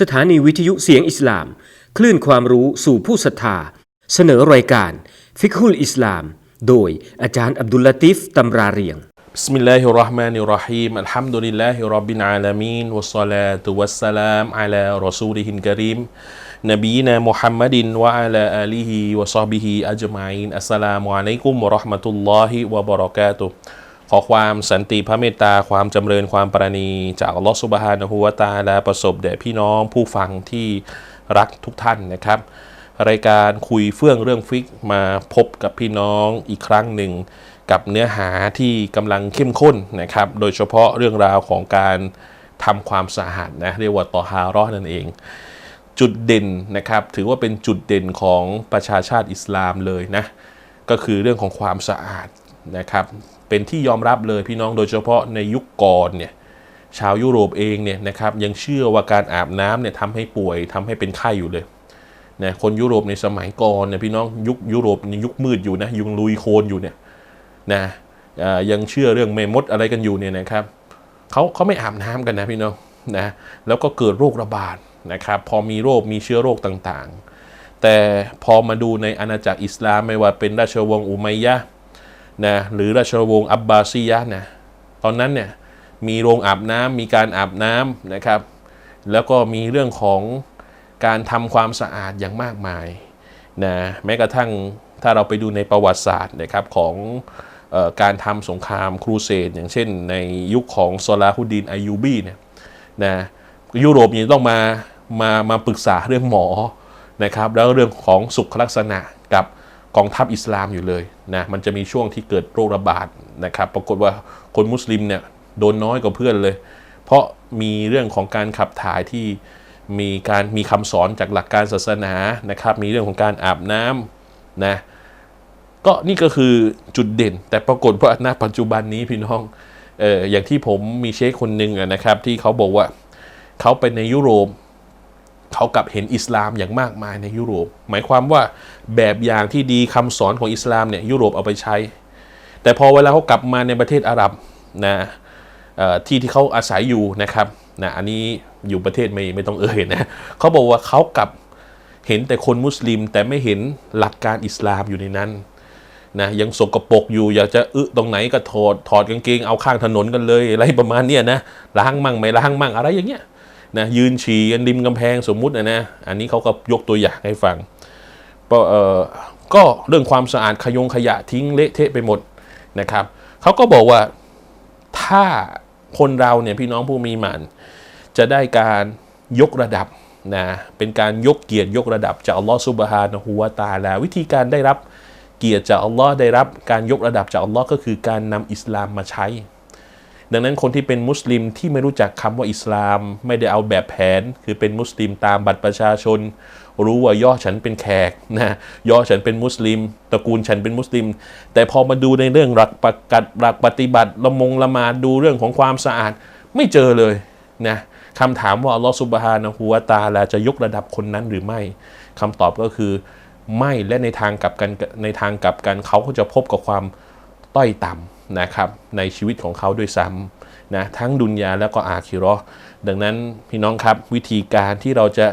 สถานีวิทยุเสียงอิสลาม คลื่นความรู้สู่ผู้ศรัทธา เสนอรายการฟิกฮุลอิสลาม โดยอาจารย์อับดุลลาติฟตำราเรียง بسم الله الرحمن الرحيم الحمد لله رب العالمين والصلاة والسلام على رسوله الكريم نبينا محمد وعلى آله وصحبه أجمعين السلام عليكم ورحمة الله وبركاته ขอความสันติพระเมตตาความจำเริญความปราณี จากอัลลอฮฺสุบฮานะฮูวะตะอาลาประสบแด่พี่น้องผู้ฟังที่รักทุกท่านนะครับ รายการคุยเฟื่องเรื่องฟิกมาพบกับพี่น้องอีกครั้งหนึ่ง กับเนื้อหาที่กำลังเข้มข้นนะครับ โดยเฉพาะเรื่องราวของการทำความสะอาดนะเรียกว่าต่อฮารอนั่นเอง จุดเด่นนะครับ ถือว่าเป็นจุดเด่นของประชาชาติอิสลามเลยนะก็คือเรื่องของความสะอาดนะครับ เป็นที่ยอมรับเลยพี่น้องโดยเฉพาะในยุคก่อนเนี่ยชาวยุโรปเองเนี่ยนะครับยังเชื่อว่าการอาบน้ำเนี่ยทำให้ป่วยทำให้เป็นไข้อยู่เลยนะคนยุโรปในสมัยก่อนเนี่ยพี่น้องยุคยุโรปนี่ยุคมืดอยู่นะยุงลุยโคลนอยู่เนี่ยนะยังเชื่อเรื่องแม่มดอะไรกันอยู่เนี่ยนะครับเขาเขาไม่อาบน้ำกันนะพี่น้องนะแล้วก็เกิดโรคระบาดนะครับพอมีโรคมีเชื้อโรคต่างๆ แต่พอมาดูในอาณาจักรอิสลามไม่ว่าเป็นราชวงศ์อุมัยยะ นะหรือราชวงศ์อับบาซียะห์นะตอนนั้นเนี่ยมีโรงอาบน้ำมีการอาบน้ำนะครับ แล้วก็มีเรื่องของการทำความสะอาดอย่างมากมายนะแม้กระทั่งถ้าเราไปดูในประวัติศาสตร์นะครับของออการทำสงครามครูเสดอย่างเช่น ในยุคของซอลาฮุดดินอายูบีเนี่ยนะยุโรปยังต้องมามามาปรึกษาเรื่องหมอนะครับแล้วเรื่องของสุขลักษณะกับ กองทัพอิสลามอยู่เลยนะมันจะมีช่วงที่เกิดโรคระบาดนะครับปรากฏว่าคนมุสลิมเนี่ยโดนน้อยกว่าเพื่อนเลย เพราะมีเรื่องของการขับถ่ายที่มีการมีคำสอนจากหลักการศาสนานะครับ มีเรื่องของการอาบน้ำนะก็นี่ก็คือจุดเด่น แต่ปรากฏว่าณปัจจุบันนี้พี่น้องเอออย่างที่ผมมีเชคคนหนึ่งนะครับ ที่เขาบอกว่าเขาไปในยุโรป เขากลับเห็นอิสลามอย่างมากมายในยุโรป หมายความว่าแบบอย่างที่ดีคำสอนของอิสลามเนี่ยยุโรปเอาไปใช้ แต่พอเวลาเขากลับมาในประเทศอาหรับนะที่ที่เขาอาศัยอยู่นะครับนะอันนี้อยู่ประเทศไม่ไม่ต้องเอ่ยนะเขาบอกว่าเขากลับเห็นแต่คนมุสลิม แต่ไม่เห็นหลักการอิสลามอยู่ในนั้นนะยังสกปรกอยู่อยากจะอึตรงไหนก็ถอดถอดกางเกงเอาข้างถนนกันเลยอะไรประมาณเนี้ยนะล้างมั่งไม่ล้างมั่งอะไรอย่างเงี้ย นะยืนฉี่กันริมกำแพงสมมุตินะนะอันนี้เขาก็ยกตัวอย่างให้ฟังก็เออก็เรื่องความสะอาดขยงขยะทิ้งเละเทะไปหมดนะครับเขาก็บอกว่าถ้าคนเราเนี่ยพี่น้องผู้มีมัน จะได้การยกระดับนะเป็นการยกเกียรติยกระดับจากอัลลอฮฺซุบฮานะฮูวาตาลาวิธีการได้รับเกียรติจากอัลลอฮ์ได้รับการยกระดับจากอัลลอฮ์ก็คือการนำอิสลามมาใช้ ดังนั้นคนที่เป็นมุสลิมที่ไม่รู้จักคำว่าอิสลาม ไม่ได้เอาแบบแผน คือเป็นมุสลิมตามบัตรประชาชน รู้ว่าย่อฉันเป็นแขกนะย่อฉันเป็นมุสลิม ตระกูลฉันเป็นมุสลิม แต่พอมาดูในเรื่องหลักประกัดหลักปฏิบัติละมงละหมาดดูเรื่องของความสะอาด ไม่เจอเลยนะคำถามว่าอัลลอฮฺซุบฮานะฮูวาตาลาจะยกระดับคนนั้นหรือไม่คำตอบก็คือไม่และในทางกลับกันในทางกลับกันเขาก็จะพบกับความต้อยต่ำ นะครับในชีวิตของเขาด้วยซ้ำนะทั้งดุนยาแล้วก็อาคิราะห์ดังนั้นพี่น้องครับวิธีการที่เราจะ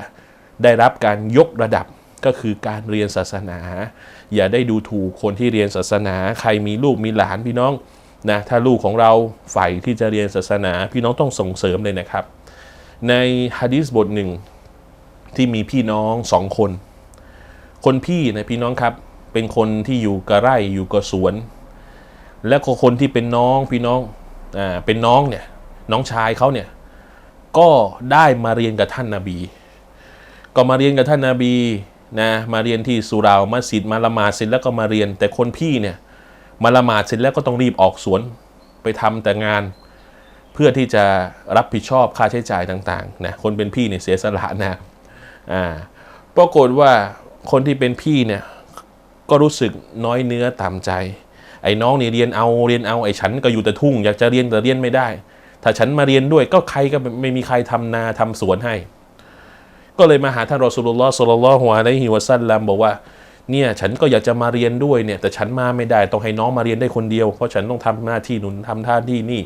ได้รับการยกระดับก็คือการเรียนศาสนา อย่าได้ดูถูกคนที่เรียนศาสนา ใครมีลูกมีหลานพี่น้องนะถ้าลูกของเราใฝ่ที่จะเรียนศาสนา พี่น้องต้องส่งเสริมเลยนะครับ ในฮะดีษบทหนึ่งที่มีพี่น้องสองคน คนพี่นะพี่น้องครับเป็นคนที่อยู่กับไร่อยู่กับสวน และก็คนที่เป็นน้องพี่น้องอ่าเป็นน้องเนี่ยน้องชายเขาเนี่ยก็ได้มาเรียนกับท่านนาบี ก็มาเรียนกับท่านนาบีนะมาเรียนที่สุราวมัสยิดมาละหมาดเสร็จแล้วก็มาเรียน แต่คนพี่เนี่ยมาละหมาดเสร็จแล้วก็ต้องรีบออกสวนไปทำแต่งาน เพื่อที่จะรับผิดชอบค่าใช้จ่ายต่างๆนะคนเป็นพี่เนี่ยเสียสละนะอ่าปรากฏว่าคนที่เป็นพี่เนี่ยก็รู้สึกน้อยเนื้อต่ำใจ ไอ้น้องนี่เรียนเอาเรียนเอาไอ้ฉันก็อยู่แต่ทุ่ง อยากจะเรียนแต่เรียนไม่ได้ ถ้าฉันมาเรียนด้วยก็ใครก็ไม่มีใครทำนาทำสวนให้ ก็เลยมาหาท่านรอสูลุลลอฮ์สุลลัลฮุอะลัยฮิวะซัลลัมบอกว่าเนี่ยฉันก็อยากจะมาเรียนด้วยเนี่ยแต่ฉันมาไม่ได้ต้องให้น้องมาเรียนได้คนเดียว เพราะฉันต้องทำหน้าที่หนุนทำท่าที่นี่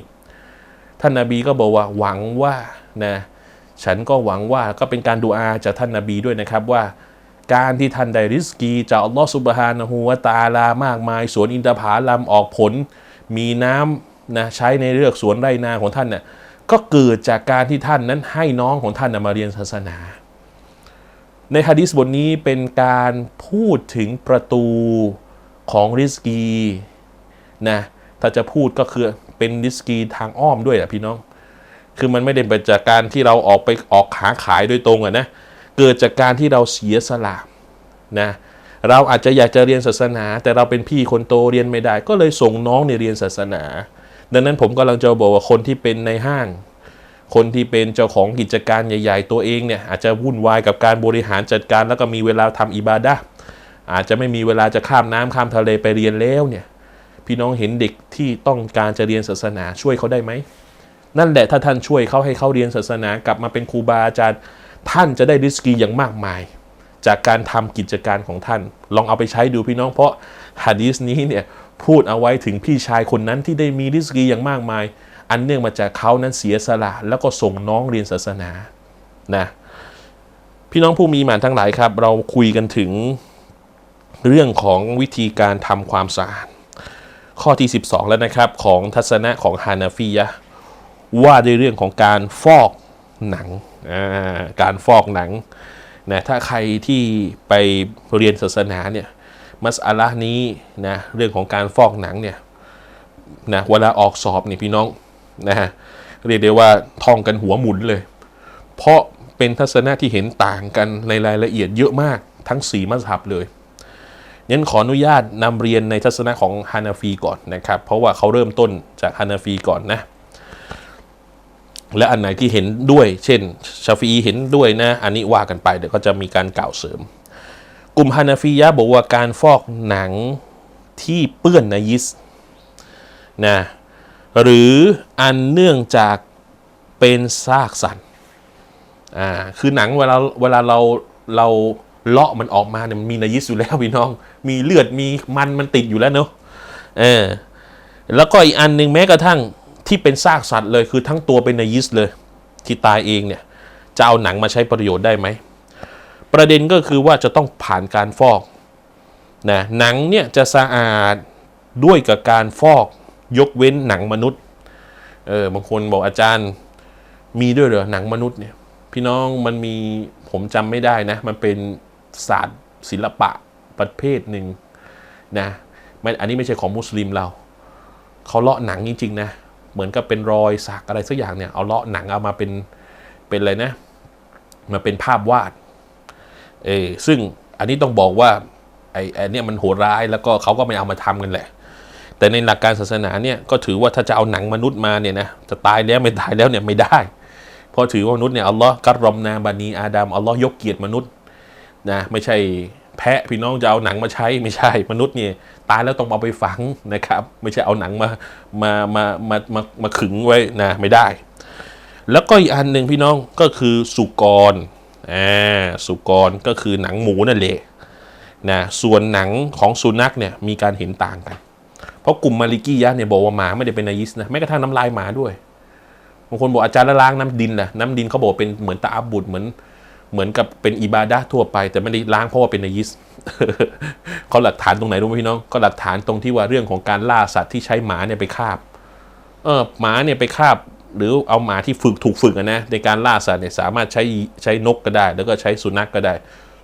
ท่านนาบีก็บอกว่าหวังว่านะฉันก็หวังว่าก็เป็นการดูอาจากท่านนาบีด้วยนะครับว่า การที่ท่านได้ริสกีจากอัลลอฮฺสุบฮานะฮูวตาลามากมาย สวนอินทผลัมออกผล มีน้ำนะใช้ในเรือกสวนไรนาของท่านเนี่ยก็เกิดจากการที่ท่านนั้นให้น้องของท่านมาเรียนศาสนา ในฮะดิษบทนี้เป็นการพูดถึงประตูของริสกีนะถ้าจะพูดก็คือเป็นริสกีทางอ้อมด้วยอะพี่น้อง คือมันไม่ได้เป็นจากการที่เราออกไปออกหาขายโดยตรงอะนะ เกิดจากการที่เราเสียสละนะเราอาจจะอยากจะเรียนศาสนา แต่เราเป็นพี่คนโตเรียนไม่ได้ ก็เลยส่งน้องในเรียนศาสนา ดังนั้นผมกำลังจะบอกว่าคนที่เป็นในห้าง คนที่เป็นเจ้าของกิจการใหญ่ ๆ ตัวเองเนี่ยอาจจะวุ่นวายกับการบริหารจัดการ แล้วก็มีเวลาทำอิบาดะอาจจะไม่มีเวลาจะข้ามน้ำข้ามทะเลไปเรียนแล้วเนี่ยพี่น้องเห็นเด็กที่ต้องการจะเรียนศาสนาช่วยเขาได้ไหมนั่นแหละถ้าท่านช่วยเขาให้เขาเรียนศาสนากลับมาเป็นครูบาอาจารย์ ท่านจะได้ริสกีอย่างมากมาย จากการทำกิจการของท่าน ลองเอาไปใช้ดูพี่น้องเพราะฮะดีสนี้เนี่ยพูดเอาไว้ถึงพี่ชายคนนั้นที่ได้มีริสกีอย่างมากมาย อันเนื่องมาจากเขานั้นเสียสละ แล้วก็ส่งน้องเรียนศาสนานะพี่น้องผู้มีหมานทั้งหลายครับ เราคุยกันถึงเรื่องของวิธีการทำความสะอาดข้อที่ 12 แล้วนะครับ ของทัศนะของฮานาฟียะว่าในเรื่องของการฟอก หนังการฟอกหนังนะถ้าใครที่ไปเรียนศาสนาเนี่ยมัสอาละนี้นะเรื่องของการฟอกหนังเนี่ยนะเวลาออกสอบนี่พี่น้องนะฮะเรียกได้ว่าท่องกันหัวหมุนเลย เพราะเป็นทัศนะที่เห็นต่างกันในรายละเอียดเยอะมากทั้งสีมัสฮับเลยงั้นขออนุญาตนำเรียนในทัศนะของฮานาฟีก่อนนะครับ เพราะว่าเขาเริ่มต้นจากฮานาฟีก่อนนะ และอันไหนที่เห็นด้วย เช่น ชาฟีเห็นด้วยนะ อันนี้ว่ากันไปเดี๋ยวก็จะมีการกล่าวเสริม กลุ่มฮานาฟียะห์บอกว่าการฟอกหนังที่เปื้อนนายิสนะหรืออันเนื่องจากเป็นซากสัตว์อ่าคือหนังเวลาเวลาเราเราเลาะมันออกมาเนี่ยมันมีนายิสอยู่แล้วพี่น้อง มีเลือดมีมันมันติดอยู่แล้วเนาะเออแล้วก็อีกอันหนึ่งแม้กระทั่ง ที่เป็นซากสัตว์เลยคือทั้งตัวเป็นนยิสเลย ที่ตายเองเนี่ยจะเอาหนังมาใช้ประโยชน์ได้ไหม ประเด็นก็คือว่าจะต้องผ่านการฟอกนะหนังเนี่ยจะสะอาดด้วยกับการฟอกยกเว้นหนังมนุษย์เออบางคนบอกอาจารย์มีด้วยเหรอหนังมนุษย์เนี่ยพี่น้องมันมีผมจำไม่ได้นะ มันเป็นศาสตร์ศิลปะประเภทหนึ่งนะไม่อันนี้ไม่ใช่ของมุสลิมเรา เขาเลาะหนังจริง ๆ นะ เหมือนกับเป็นรอยสักอะไรสักอย่างเนี่ยเอาเลาะหนังเอามาเป็นเป็นอะไรนะมาเป็นภาพวาดเออซึ่งอันนี้ต้องบอกว่าไอ้ไอ้เนี่ยมันโหดร้ายแล้วก็เขาก็ไม่เอามาทำกันแหละ แต่ในหลักการศาสนาเนี่ยก็ถือว่าถ้าจะเอาหนังมนุษย์มาเนี่ยนะจะตายแล้วไม่ตายแล้วเนี่ยไม่ได้ เพราะถือว่ามนุษย์เนี่ยอัลลอฮ์กัดรอมนาบานีอาดัมอัลลอฮ์ยกเกียรติมนุษย์นะไม่ใช่แพะพี่น้องจะเอาหนังมาใช้ไม่ใช่มนุษย์เนี่ย ตายแล้วต้องเอาไปฝังนะครับ ไม่ใช่เอาหนังมามามามามามาขึงไว้นะไม่ได้ แล้วก็อีกอันหนึ่งพี่น้องก็คือสุกรอ่าสุกรก็คือหนังหมูนั่นแหละนะส่วนหนังของสุนัขเนี่ยมีการเห็นต่างกัน เพราะกลุ่มมาลิกียะเนี่ยบอกว่าหมาไม่ได้เป็นนายิสนะแม้กระทั่งน้ำลายหมาด้วยบางคนบอกอาจารย์ล้วล้างน้ำดินนะน้ำดินเขาบอกเป็นเหมือนตาอับบุตรเหมือน เหมือนกับเป็นอิบาดะทั่วไป แต่ไม่ได้ล้างเพราะว่าเป็นนายิสเขาหลักฐานตรงไหนรู้ไหมพี่น้องก็หลักฐานตรงที่ว่าเรื่องของการล่าสัตว์ที่ใช้หมาเนี่ยไปคาบ เออหมาเนี่ยไปคาบ หรือเอาหมาที่ฝึกถูกฝึกนะในการล่าสัตว์เนี่ยสามารถใช้ใช้นกก็ได้ แล้วก็ใช้สุนัขกก็ได้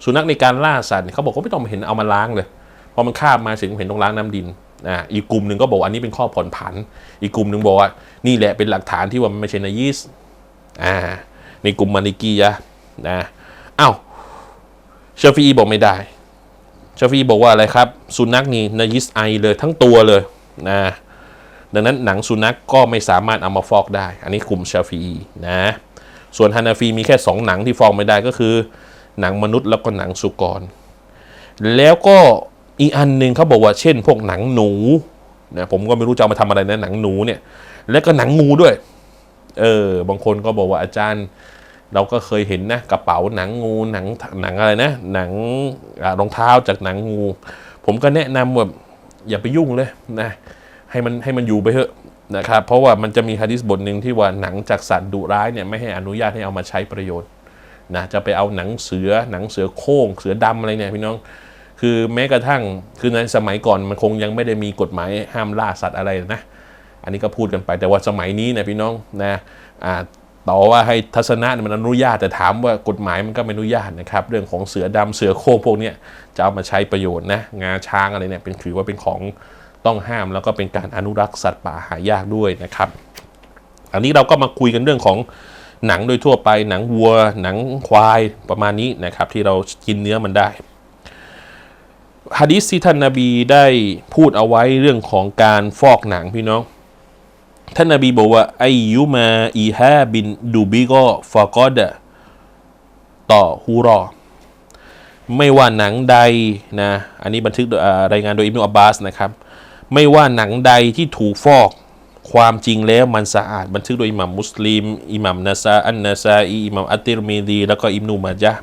สุนัขในการล่าสัตว์เขาบอกว่าไม่ต้องเห็นเอามาล้างเลยพอมันคาบมาถึงเห็นต้องล้างน้ำดินอ่าอีกกลุ่มหนึ่งก็บอกอันนี้เป็นข้อผ่อนผัน อีกกลุ่มหนึ่งบอกว่านี่แหละเป็นหลักฐานที่ว่ามันไม่ใช่นายิสอ่าในกลุ่มมานิกียะ นะอ้าวชาฟีอีบอกไม่ได้เชาฟีบอกว่าอะไรครับ สุนัขนี่นายิสไอเลยทั้งตัวเลยนะดังนั้นหนังสุนัขก็ไม่สามารถเอามาฟอกได้ อันนี้กลุ่มชาฟีนะส่วนฮานาฟีมีแค่สองหนังที่ฟอกไม่ได้ก็คือ หนังมนุษย์แล้วก็หนังสุกร แล้วก็อีกอันหนึ่งเขาบอกว่าเช่น พวกหนังหนูนะผมก็ไม่รู้จะเอามาทำอะไรนะหนังหนูเนี่ย แล้วก็หนังงูด้วย เออบางคนก็บอกว่าอาจารย์ เราก็เคยเห็นนะกระเป๋าหนังงูหนังหนังอะไรนะ หนังรองเท้าจากหนังงู ผมก็แนะนำว่าอย่าไปยุ่งเลยนะให้มันให้มันอยู่ไปเถอะนะครับเพราะว่ามันจะมีฮะดิษบทหนึ่งที่ว่าหนังจากสัตว์ดุร้ายเนี่ยไม่ให้อนุญาตให้เอามาใช้ประโยชน์นะจะไปเอาหนังเสือหนังเสือโคร่งเสือดำอะไรเนี่ยพี่น้อง คือแม้กระทั่งคือในสมัยก่อนมันคงยังไม่ได้มีกฎหมายห้ามล่าสัตว์อะไรนะ อันนี้ก็พูดกันไปแต่ว่าสมัยนี้นี่ยพี่น้องนะอ่า ต่อว่าให้ทัศนะเนี่ยมันอนุญาตแต่ถามว่ากฎหมายมันก็ไม่อนุญาตนะครับ เรื่องของเสือดำเสือโคร่งพวกนี้จะเอามาใช้ประโยชน์นะงาช้างอะไรเนี่ยเป็นถือว่าเป็นของต้องห้ามแล้วก็เป็นการอนุรักษ์สัตว์ป่าหายากด้วยนะครับ อันนี้เราก็มาคุยกันเรื่องของหนังโดยทั่วไปหนังวัว หนังควายประมาณนี้นะครับ ที่เรากินเนื้อมันได้ฮะดิษที่ท่านนาบีได้พูดเอาไว้เรื่องของการฟอกหนังพี่น้อง ท่านนาบีบอกว่าไอยุมาอีฮาบินดูบิโกฟากอดะต่อฮูรอ ไม่ว่าหนังใดนะ อันนี้บันทึกรายงานโดยอิบนุอับบาสนะครับ ไม่ว่าหนังใดที่ถูกฟอกความจริงแล้วมันสะอาด บันทึกโดยอิหมัมมุสลิม อิหมัมนาซาอันนาซาอีอิหมัมอัตติรมีดี แล้วก็อิบนุมาจา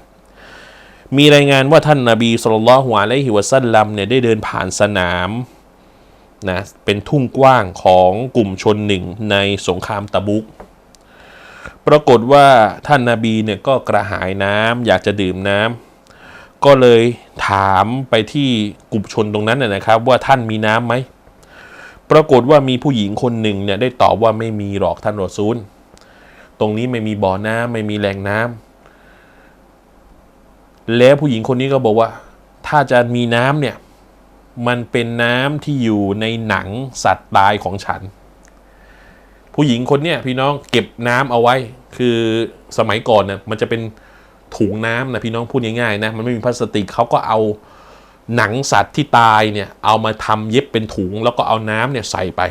มีรายงานว่าท่านนาบีสุลต่านละฮ์อะลัยฮิวะซัลลัมเนี่ยได้เดินผ่านสนาม นะเป็นทุ่งกว้างของกลุ่มชนหนึ่งในสงครามตะบุก ปรากฏว่าท่านนาบีเนี่ยก็กระหายน้ำอยากจะดื่มน้ำก็เลยถามไปที่กลุ่มชนตรงนั้นนะนะครับ ว่าท่านมีน้ำไหมปรากฏว่ามีผู้หญิงคนหนึ่งเนี่ยได้ตอบว่าไม่มีหรอกท่านรอซูล ตรงนี้ไม่มีบ่อน้ำไม่มีแหล่งน้ำแล้วผู้หญิงคนนี้ก็บอกว่า ถ้าจะมีน้ำเนี่ย มันเป็นน้ำที่อยู่ในหนังสัตว์ตายของฉัน ผู้หญิงคนเนี้ยพี่น้องเก็บน้ำเอาไว้ คือสมัยก่อนนะมันจะเป็นถุงน้ำนะพี่น้องพูดง่ายๆนะมันไม่มีพลาสติกเขาก็เอาหนังสัตว์ที่ตายเนี่ยเอามาทำเย็บเป็นถุง แล้วก็เอาน้ำเนี่ยใส่ไป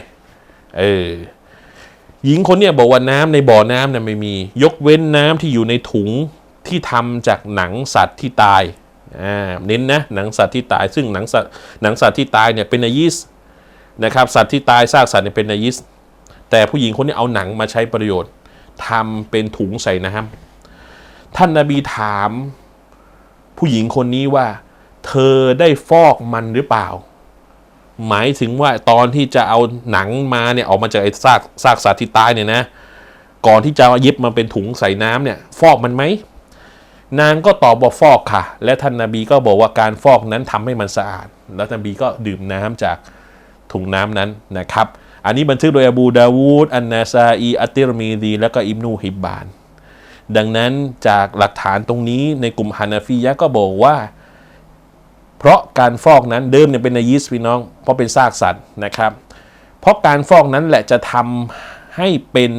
เออหญิงคนเนี้ยบอกว่าน้ำในบ่อน้ำเนี่ยไม่มี ยกเว้นน้ำที่อยู่ในถุงที่ทำจากหนังสัตว์ที่ตาย เน้นนะหนังสัตว์ที่ตายซึ่งหนังสัตว์หนังสัตว์ที่ตายเนี่ยเป็นนายิสนะครับสัตว์ที่ตายซากสัตว์เนี่ยเป็นนายิสแต่ผู้หญิงคนนี้เอาหนังมาใช้ประโยชน์ทำเป็นถุงใส่น้ำท่านนาบีถาม ผู้หญิงคนนี้ว่า เธอได้ฟอกมันหรือเปล่า หมายถึงว่าตอนที่จะเอาหนังมาเนี่ยออกมาจากไอ้ซากซากสัตว์ที่ตายเนี่ยนะ ก่อนที่จะเย็บมาเป็นถุงใส่น้ำเนี่ย ฟอกมันไหม นางก็ตอบว่าฟอกค่ะ และท่านนาบีก็บอกว่าการฟอกนั้นทำให้มันสะอาด แล้วนบีก็ดื่มน้ำจากถุงน้ำนั้นนะครับ อันนี้บันทึกโดยอบูดาวูดอันนาซาอีอัติรมีดี แล้วก็อิบนูฮิบบาน ดังนั้นจากหลักฐานตรงนี้ในกลุ่มฮานาฟียะก็บอกว่า เพราะการฟอกนั้นเดิมเนี่ยเป็นนายิสพี่น้อง เพราะเป็นซากสัตว์นะครับ เพราะการฟอกนั้นแหละจะทำให้เป็น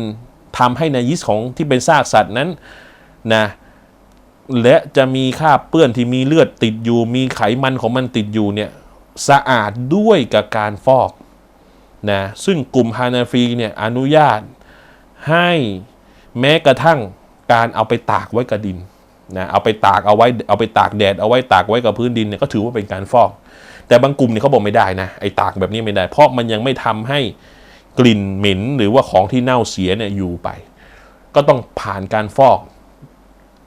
ทำให้นายิสของที่เป็นซากสัตว์นั้นนะ และจะมีคราบเปื้อนที่มีเลือดติดอยู่ มีไขมันของมันติดอยู่เนี่ยสะอาดด้วยกับการฟอกนะซึ่งกลุ่มฮานาฟีเนี่ยอนุญาตให้แม้กระทั่งการเอาไปตากไว้กับดินนะเอาไปตากเอาไว้เอาไปตากแดดเอาไว้ตากไว้กับพื้นดินเนี่ยก็ถือว่าเป็นการฟอก แต่บางกลุ่มเนี่ยเขาบอกไม่ได้นะไอ้ตากแบบนี้ไม่ได้ เพราะมันยังไม่ทำให้กลิ่นเหม็นหรือว่าของที่เน่าเสียเนี่ยอยู่ไป ก็ต้องผ่านการฟอก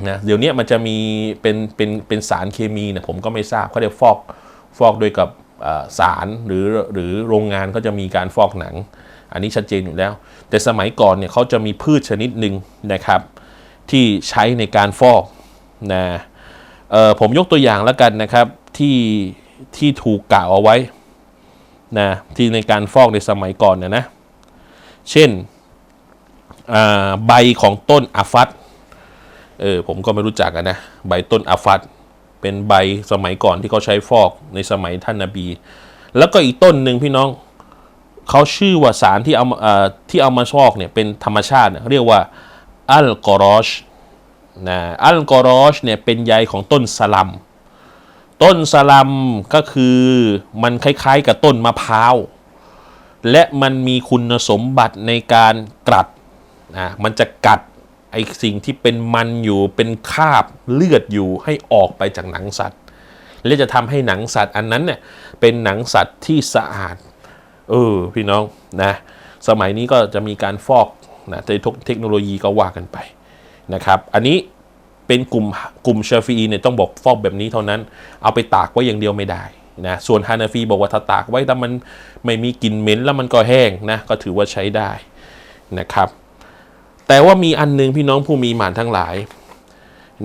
นะเดี๋ยวนี้มันจะมีเป็นเป็นเป็นสารเคมีเนี่ยผมก็ไม่ทราบเขาเรียกฟอกฟอกโดยกับสารหรือหรือโรงงานเขาจะมีการฟอกหนัง อันนี้ชัดเจนอยู่แล้ว แต่สมัยก่อนเนี่ยเขาจะมีพืชชนิดหนึ่งนะครับ ที่ใช้ในการฟอกนะผมยกตัวอย่างแล้วกันนะครับที่ที่ถูกกล่าวเอาไว้นะที่ในการฟอกในสมัยก่อนนะนะ เช่นใบของต้นอาฟัต เออผมก็ไม่รู้จักอะนะใบต้นอาฟัดเป็นใบสมัยก่อนที่เขาใช้ฟอกในสมัยท่านนาบี แล้วก็อีกต้นหนึ่งพี่น้องเขาชื่อว่าสารที่เอามาเอ่อที่เอามาฟอกเนี่ยเป็นธรรมชาติเรียกว่าอัลกอรอชนะอัลกอรอชเนี่ยเป็นใยของต้นสลัม ต้นสลัมก็คือมันคล้ายๆกับต้นมะพร้าวและมันมีคุณสมบัติในการกลัดนะมันจะกัด ไอสิ่งที่เป็นมันอยู่เป็นคราบเลือดอยู่ให้ออกไปจากหนังสัตว์ และจะทำให้หนังสัตว์อันนั้นเนี่ยเป็นหนังสัตว์ที่สะอาด เออพี่น้องนะ สมัยนี้ก็จะมีการฟอกนะเทคโนโลยีก็ว่ากันไปนะครับ อันนี้เป็นกลุ่มกลุ่มชาฟีอีเนี่ยต้องบอกฟอกแบบนี้เท่านั้น เอาไปตากไว้อย่างเดียวไม่ได้นะส่วนฮานาฟีบอกว่าถ้าตากไว้แต่มันไม่มีกลิ่นเหม็นแล้วมันก็แห้งนะก็ถือว่าใช้ได้นะครับ แต่ว่ามีอันหนึงพี่น้องผู้มีหมานทั้งหลาย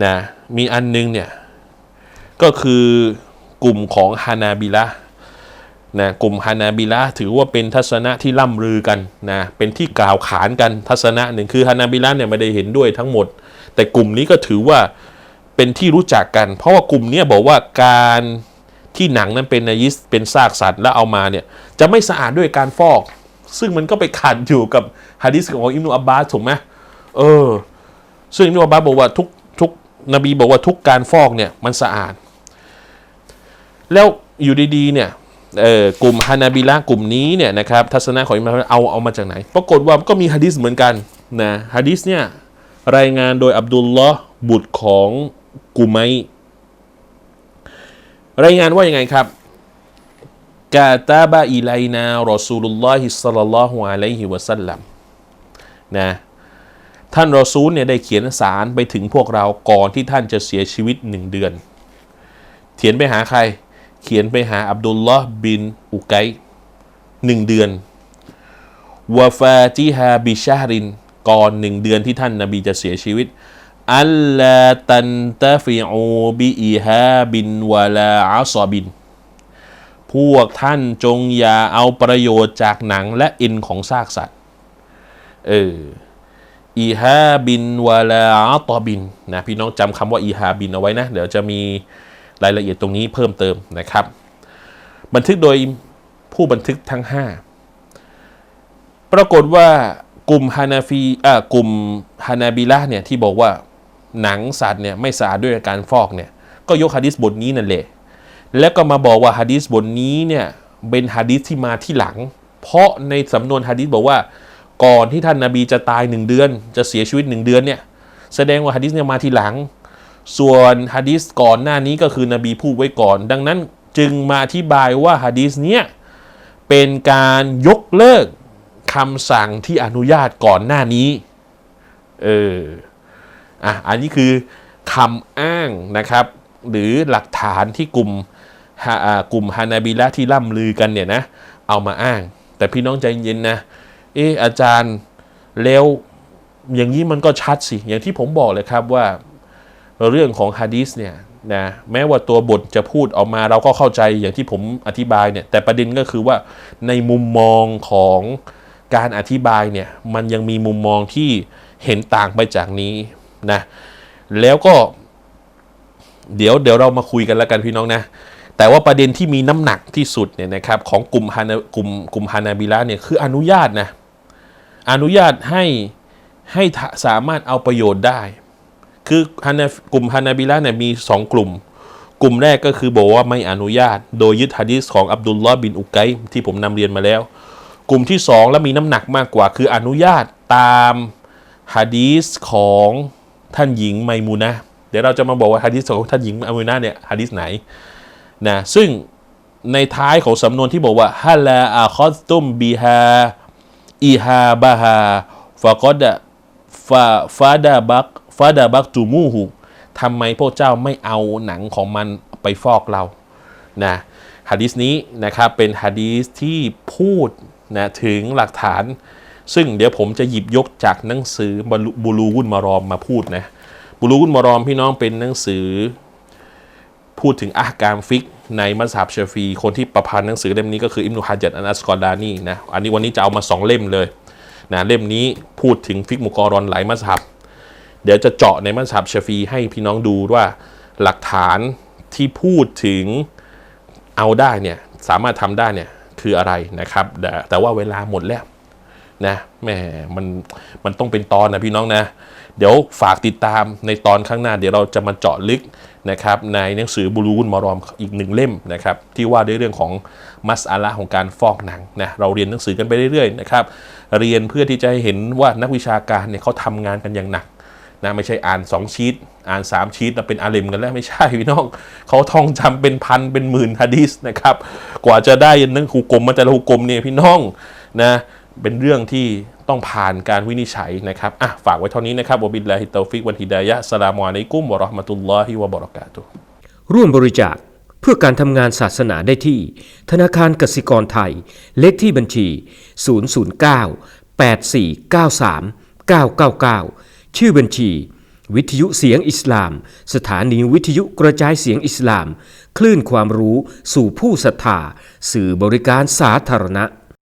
นะมีอันหนึงเนี่ยก็คือกลุ่มของฮานาบิละนะกลุ่มฮานาบิละถือว่าเป็นทัศนะที่ล่ำลือกันนะเป็นที่กล่าวขานกันทัศนะหนึ่งคือฮานาบิละเนี่ยไม่ได้เห็นด้วยทั้งหมด แต่กลุ่มนี้ก็ถือว่าเป็นที่รู้จักกัน เพราะว่ากลุ่มนี้บอกว่าการที่หนังนั้นเป็นนายิสเป็นซากสัตว์แล้วเอามาเนี่ยจะไม่สะอาดด้วยการฟอก ซึ่งมันก็ไปขัดอยู่กับฮะดิษของอิมนุอับบาสถูกไหมเออ ซึ่งอิมนุอับบาสบอกว่าทุกทุกนบีบอกว่าทุกการฟอกเนี่ยมันสะอาด แล้วอยู่ดีๆเนี่ยเออกลุ่มฮานาบิละกลุ่มนี้เนี่ยนะครับทัศนะของอิมามเอาเอามาจากไหน ปรากฏว่าก็มีฮะดิษเหมือนกันนะฮะดิษเนี่ยรายงานโดยอับดุลลอฮ์บุตรของกุไมรายงานว่ายังไงครับ กาตาบะอิไลนารอซูลุลลอฮิสัลลัลลอฮุอะลัยฮิวะสัลลัมนะท่านรอซูลเนี่ยได้เขียนสารไปถึงพวกเราก่อนที่ท่านจะเสียชีวิตหนึ่งเดือน เขียนไปหาใคร เขียนไปหาอับดุลลอฮ์บินอุไกหนึ่งเดือนวาฟาติฮาบิชารินก่อนหนึ่งเดือนที่ท่านนบีจะเสียชีวิตอัลลาตันตะฟิอูบิอีฮาบินวะลาอัซอบิน พวกท่านจงอย่าเอาประโยชน์จากหนังและอ็นของซากสัตว์ เออ อีฮาบินวะลาตอบินนะพี่น้องจำคำว่าอีฮาบินเอาไว้นะ เดี๋ยวจะมีรายละเอียดตรงนี้เพิ่มเติมนะครับ บันทึกโดยผู้บันทึกทั้ง 5 ปรากฏว่ากลุ่มฮานาฟีอ่ากลุ่มฮานาบิละเนี่ยที่บอกว่าหนังสัตว์เนี่ยไม่สะอาดด้วยการฟอกเนี่ยก็ยกฮะดิษบทนี้นั่นแหละ แล้วก็มาบอกว่าฮะดีษบทนี้เนี่ยเป็นฮะดีษที่มาที่หลัง เพราะในสำนวนฮะดีษบอกว่า ก่อนที่ท่านนาบีจะตายหนึ่งเดือน จะเสียชีวิตหนึ่งเดือนเนี่ยแสดงว่าฮะดีษเนี่ยมาทีหลัง ส่วนฮะดีษก่อนหน้านี้ก็คือนบีพูดไว้ก่อน ดังนั้นจึงมาอธิบายว่าฮะดีษเนี้ยเป็นการยกเลิกคำสั่งที่อนุญาตก่อนหน้านี้ เออ อะ อันนี้คือคำอ้างนะครับ หรือหลักฐานที่กลุ่ม กลุ่มฮานาบิละที่ล่ำลือกันเนี่ยนะเอามาอ้าง แต่พี่น้องใจเย็นนะเอออาจารย์แล้วอย่างนี้มันก็ชัดสิ อย่างที่ผมบอกเลยครับว่าเรื่องของฮะดีสเนี่ยนะแม้ว่าตัวบทจะพูดออกมาเราก็เข้าใจอย่างที่ผมอธิบายเนี่ยแต่ประเด็นก็คือว่าในมุมมองของการอธิบายเนี่ยมันยังมีมุมมองที่เห็นต่างไปจากนี้นะแล้วก็ เดี๋ยวเดี๋ยวเรามาคุยกันแล้วกันพี่น้องนะ แต่ว่าประเด็นที่มีน้ำหนักที่สุดเนี่ยนะครับของกลุ่มฮานากลุ่มกลุ่มฮานาบิละเนี่ยคืออนุญาตนะอนุญาตให้ให้สามารถเอาประโยชน์ได้ คือฮานากลุ่มฮานาบิละเนี่ยมีสองกลุ่ม กลุ่มแรกก็คือบอกว่าไม่อนุญาต โดยยึดฮะดีษของอับดุลลอฮ์บินอุกัยที่ผมนำเรียนมาแล้ว กลุ่มที่สองและมีน้ำหนักมากกว่า คืออนุญาตตามฮะดีษของท่านหญิงไมมูนะเดี๋ยวเราจะมาบอกว่าฮะดีษของท่านหญิงไมมูนะเนี่ยฮะดีษไหน นะซึ่งในท้ายของสำนวนที่บอกว่าฮะลาอาคอสตุมบิฮาอีฮาบาฮาฟะกอดะฟาฟาดาบักฟาดาบักจูมูหูทำไมพวกเจ้าไม่เอาหนังของมันไปฟอกเรานะฮะดีษนี้นะครับเป็นฮะดีษที่พูดนะถึงหลักฐาน ซึ่งเดี๋ยวผมจะหยิบยกจากหนังสือบลูบูลูวุนมารอมมาพูดนะบูลูวุนมารอมพี่น้องเป็นหนังสือ พูดถึงอาการฟิกในมัสฮับชฟี คนที่ประพันธ์หนังสือเล่มนี้ก็คืออิมนุฮะจัดอันอัสกอดานีนะอันนี้วันนี้จะเอามาสองเล่มเลยนะเล่มนี้พูดถึงฟิกมุกรอนหลายมัสฮับ เดี๋ยวจะเจาะในมัสฮับชฟี ให้พี่น้องดูว่าหลักฐานที่พูดถึงเอาได้เนี่ยสามารถทำได้เนี่ยคืออะไรนะครับแต่แต่ว่าเวลาหมดแล้วนะแม่มันมันต้องเป็นตอนนะพี่น้องนะ เดี๋ยวฝากติดตามในตอนข้างหน้า เดี๋ยวเราจะมาเจาะลึกนะครับในหนังสือบูรูนมารอมอีกหนึ่งเล่มนะครับที่ว่าด้วยเรื่องของมัสอาละของการฟอกหนังนะเราเรียนหนังสือกันไปเรื่อยๆนะครับเรียนเพื่อที่จะให้เห็นว่านักวิชาการเนี่ยเขาทำงานกันอย่างหนักนะไม่ใช่อ่าน 2 ชีตอ่าน 3 ชีตแล้วเป็นอาเลมกันแล้วไม่ใช่พี่น้องเขาท่องจำเป็นพันเป็นหมื่นฮะดีสนะครับกว่าจะได้นั่งหูกลมมาแต่ละหูกลมเนี่ยพี่น้องนะเป็นเรื่องที่ ต้องผ่านการวินิจฉัยนะครับอะฝากไว้เท่านี้นะครับวบิลลาฮิตอฟิกวันฮิดายะสลามอะลัยกุมวะราะห์มะตุลลอฮิวะบะเราะกาตุร่วมบริจาคเพื่อการทำงานศาสนาได้ที่ ธนาคารกสิกรไทย เลขที่บัญชี 009 8493 999 ชื่อบัญชี วิทยุเสียงอิสลาม สถานีวิทยุกระจายเสียงอิสลาม คลื่นความรู้สู่ผู้ศรัทธา สื่อบริการสาธารณะ